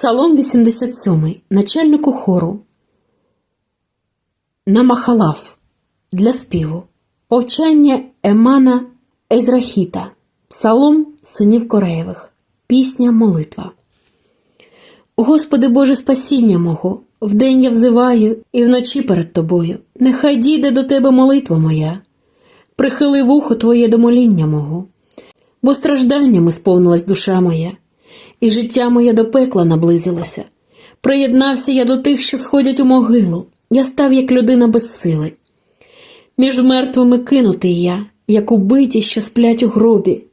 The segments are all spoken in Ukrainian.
Псалом 87. Начальнику хору. Намахалав. Для співу. Повчання Емана Езрахіта. Псалом синів Кореєвих. Пісня молитва. Господи Боже спасіння мого, вдень я взиваю і вночі перед Тобою. Нехай дійде до Тебе молитва моя. Прихили вухо Твоє до моління мого, бо стражданнями сповнилась душа моя, і життя моє до пекла наблизилося. Приєднався я до тих, що сходять у могилу. Я став як людина без сили. Між мертвими кинутий я, як убиті, що сплять у гробі,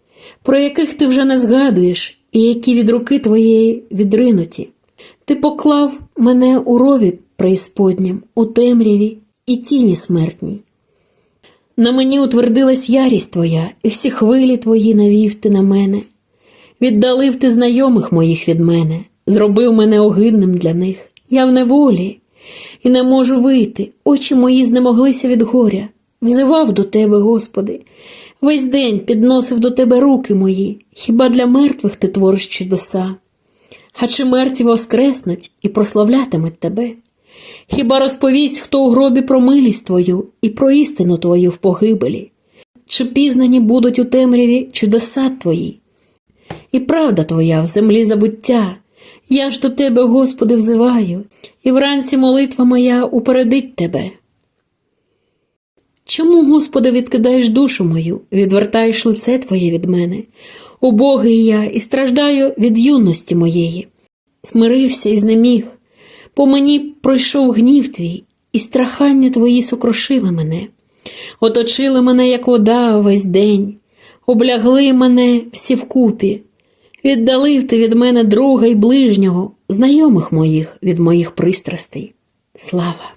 про яких ти вже не згадуєш, і які від руки твоєї відринуті. Ти поклав мене у рові преісподнім, у темряві і тіні смертній. На мені утвердилась ярість твоя, і всі хвилі твої навів ти на мене. Віддалив ти знайомих моїх від мене, зробив мене огидним для них. Я в неволі і не можу вийти, очі мої знемоглися від горя. Взивав до тебе, Господи, весь день підносив до тебе руки мої, хіба для мертвих ти твориш чудеса? А чи мертві воскреснуть і прославлятимуть тебе? Хіба розповість, хто у гробі про милість твою і про істину твою в погибелі? Чи пізнані будуть у темряві чудеса твої? І правда твоя в землі забуття. Я ж до тебе, Господи, взиваю, і вранці молитва моя упередить тебе. Чому, Господи, відкидаєш душу мою, відвертаєш лице Твоє від мене? Убогий я і страждаю від юності моєї. Смирився і знеміг, по мені пройшов гнів твій, і страхання твої сокрушили мене, оточили мене, як вода, весь день, облягли мене всі вкупі. Віддалив ти від мене друга й ближнього, знайомих моїх від моїх пристрастей. Слава!